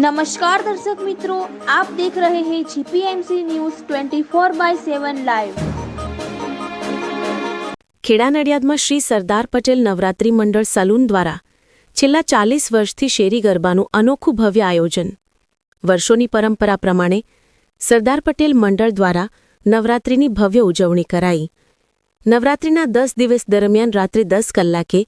નમસ્કાર દર્શક મિત્રો આપ દેખ રહે હૈ GPMC news 24 by 7 live Kheda નડિયાદમાં Shri Sardar Patel Navratri મંડળ સલૂન દ્વારા છેલ્લા ચાલીસ વર્ષથી શેરી ગરબાનું અનોખું ભવ્ય આયોજન. વર્ષોની પરંપરા પ્રમાણે સરદાર પટેલ મંડળ દ્વારા નવરાત્રીની ભવ્ય ઉજવણી કરાઈ. નવરાત્રીના દસ દિવસ દરમિયાન રાત્રે દસ કલાકે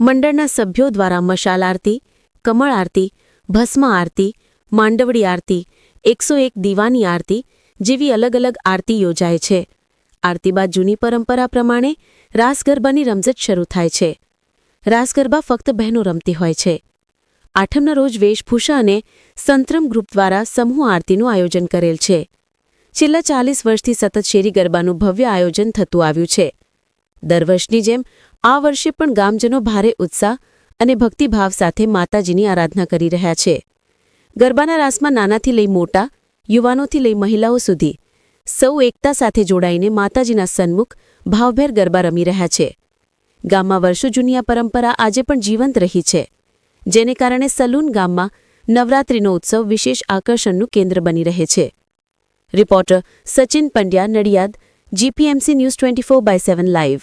મંડળના સભ્યો દ્વારા મશાલ આરતી, કમળ આરતી ભસ્મ આરતી, માંડવડી આરતી, એકસો એક દીવાની આરતી જેવી અલગ અલગ આરતી યોજાય છે. આરતી બાદ જૂની પરંપરા પ્રમાણે રાસ ગરબાની રમઝટ શરૂ થાય છે. રાસ ગરબા ફક્ત બહેનો રમતી હોય છે. આઠમના રોજ વેશભૂષા અને સંતરમ ગ્રુપ દ્વારા સમૂહ આરતીનું આયોજન કરેલ છે. છેલ્લા ચાલીસ વર્ષથી સતત શેરી ગરબાનું ભવ્ય આયોજન થતું આવ્યું છે. દર વર્ષની જેમ આ વર્ષે પણ ગામજનો ભારે ઉત્સાહ અને ભક્તિભાવ સાથે માતાજીની આરાધના કરી રહ્યા છે. ગરબાના રાસમાં નાનાથી લઈ મોટા, યુવાનોથી લઈ મહિલાઓ સુધી સૌ એકતા સાથે જોડાઈને માતાજીના સન્મુખ ભાવભેર ગરબા રમી રહ્યા છે. ગામમાં વર્ષો જૂની આ પરંપરા આજે પણ જીવંત રહી છે, જેને કારણે સલૂન ગામમાં નવરાત્રિનો ઉત્સવ વિશેષ આકર્ષણનું કેન્દ્ર બની રહે છે. Reporter Sachin Pandya, Nadiad, GPMC news twenty four by seven live.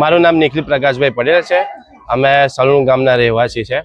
મારું નામ નિખિલ પ્રકાશભાઈ પટેલ છે. અમે સલણું ગામના રહેવાસી છે.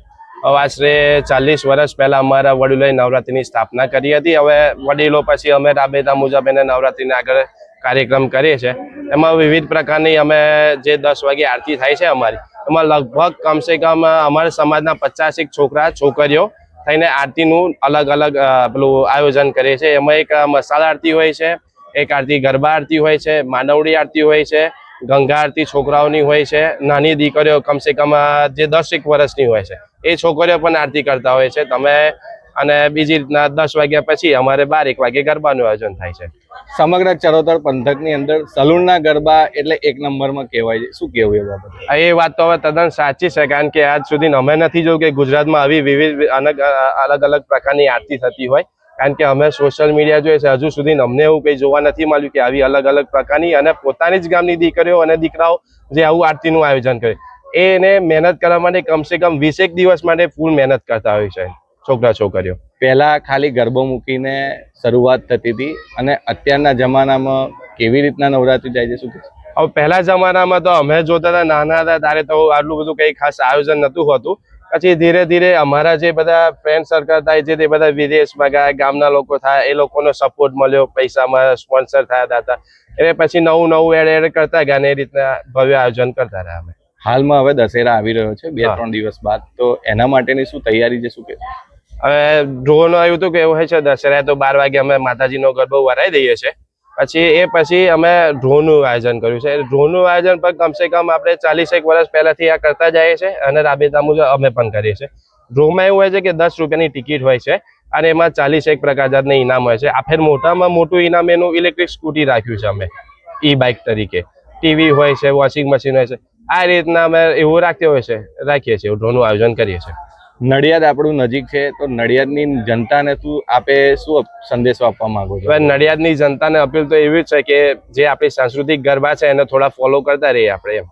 હવે આશરે ચાલીસ વર્ષ પહેલાં અમારા વડીલોએ નવરાત્રિની સ્થાપના કરી હતી. હવે વડીલો પછી અમે રાબેતા મુજબ એને નવરાત્રિને આગળ કાર્યક્રમ કરીએ છીએ. એમાં વિવિધ પ્રકારની અમે જે દસ વાગે આરતી થાય છે અમારી, એમાં લગભગ કમસે કમ અમારા સમાજના પચાસેક છોકરા, છોકરીઓ થઈને આરતીનું અલગ અલગ પેલું આયોજન કરીએ છીએ એમાં એક મસાલા આરતી હોય છે, એક આરતી ગરબા આરતી હોય છે, માંડવડી આરતી હોય છે ગંગા આરતી છોકરાઓની હોય છે નાની દીકરીઓ કમસે કમ જે દસ એક વર્ષની હોય છે એ છોકરીઓ પણ આરતી કરતા હોય છે. તમે અને બીજી રીતના દસ વાગ્યા પછી અમારે બાર એક વાગે ગરબાનું આયોજન થાય છે. સમગ્ર ચરોતર પંથકની અંદર સલૂનના ગરબા એટલે એક નંબરમાં કહેવાય છે. શું કહેવું એ બાબત? એ વાત તો હવે તદ્દન સાચી છે કારણ કે આજ સુધી અમે નથી જોયું કે ગુજરાતમાં આવી વિવિધ અલગ અલગ પ્રકારની આરતી થતી હોય. કારણ કે અમે સોશિયલ મીડિયા જોઈએ છે હજુ સુધી અમને એવું કંઈ જોવા નથી મળ્યું કે આવી અલગ અલગ પ્રકારની અને પોતાની જ ગામની દીકરીઓ અને દીકરાઓ જે આવું આરતીનું આયોજન કરે. એને મહેનત કરવા માટે કમસે કમ વીસેક દિવસ માટે ફૂલ મહેનત કરતા હોય છે છોકરા છોકરીઓ. પહેલા ખાલી ગરબો મૂકીને શરૂઆત થતી હતી અને અત્યારના જમાનામાં કેવી રીતના નવરાત્રી જાય છે શું? હવે પહેલા જમાનામાં તો અમે જોતા હતા નાના હતા ત્યારે તો આટલું બધું કંઈ ખાસ આયોજન નતું હોતું. પછી ધીરે ધીરે અમારા જે બધા ફ્રેન્ડ સર્કલ થાય છે તે બધા વિદેશમાં ગયા ગામના લોકો થાય એ લોકોનો સપોર્ટ મળ્યો પૈસામાં સ્પોન્સર થયા હતા એટલે પછી નવું નવું એડ એડ કરતા ગયા ને એ રીતના ભવ્ય આયોજન કરતા રહ્યા અમે. હાલમાં હવે દશેરા આવી રહ્યો છે બે ત્રણ દિવસ બાદ. તો એના માટેની શું તૈયારી છે શું કે? હવે ડ્રોન આવ્યું હતું કે એવું હોય છે દશેરા તો બાર વાગે અમે માતાજીનો ગરબો વરાઈ દઈએ છીએ. પછી એ પછી અમે ડ્રોનું આયોજન કર્યું છે. ડ્રોનું આયોજન પણ કમસે કમ આપણે ચાલીસ એક વર્ષ પહેલાથી આ કરતા જઈએ છીએ અને રાબેતા મુજબ અમે પણ કરીએ છીએ. ડ્રોમાં એવું હોય છે કે દસ રૂપિયાની ટિકિટ હોય છે અને એમાં ચાલીસ એક પ્રકાર જાતના ઇનામ હોય છે. આ ફેર મોટામાં મોટું ઇનામ એનું ઇલેક્ટ્રિક સ્કૂટી રાખ્યું છે અમે ઈ બાઇક તરીકે. ટીવી હોય છે, વોશિંગ મશીન હોય છે. આ રીતના અમે એવું રાખ્યું હોય છે, રાખીએ છીએ ડ્રોનું આયોજન કરીએ છીએ. નડિયાદ આપણું નજીક છે તો નડિયાદની જનતાને શું આપે શું સંદેશો આપવા માંગો છો? નડિયાદની જનતાને અપીલ તો એવી જ છે કે જે આપણી સાંસ્કૃતિક ગરબા છે એને થોડા ફોલો કરતા રહીએ આપણે એમ.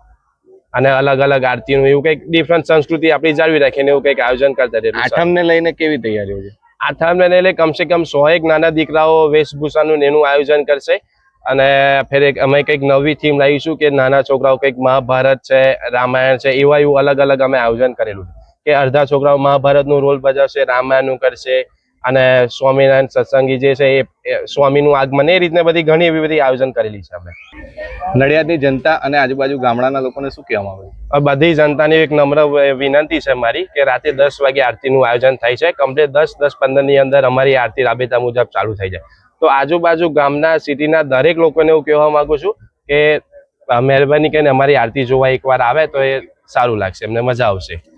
અને અલગ અલગ આરતીનું એવું કંઈક ડિફરન્ટ સંસ્કૃતિ આપણી જાળવી રાખીને એવું કંઈક આયોજન કરતા રહીએ. આઠમને લઈને કેવી તૈયારીઓ છે? આઠમને લઈને કમસે કમ સો એક નાના દીકરાઓ વેશભૂષાનું ને એનું આયોજન કરશે. અને ફેર એક અમે કંઈક નવી થીમ લાવીશું કે નાના છોકરાઓ કંઈક મહાભારત છે રામાયણ છે એવા એવું અલગ અલગ અમે આયોજન કરેલું છે. કે અડધા છોકરાઓ મહાભારતનું રોલ ભજવશે રામાયણનું કરશે અને સ્વામિનારાયણ સત્સંગી જે છે એ- સ્વામીનું આગમન એ રીતને બધી ઘણી એવી બધી આયોજન કરેલી છે અમે. નડિયાદની જનતા અને આજુબાજુ ગામડાના લોકોને શું કહેવામાં આવે છો? બધી જનતાની એક નમ્ર વિનંતી છે મારી કે રાતે દસ વાગે આરતીનું આયોજન થાય છે. કમ્પ્લીટ દસ દસ પંદરની અંદર અમારી આરતી રાબેતા મુજબ ચાલુ થઈ જાય. તો આજુબાજુ ગામના સિટીના દરેક લોકોને એવું કહેવા માંગુ છું કે મહેરબાની કરીને અમારી આરતી જોવા એકવાર આવે તો એ સારું લાગશે એમને મજા આવશે.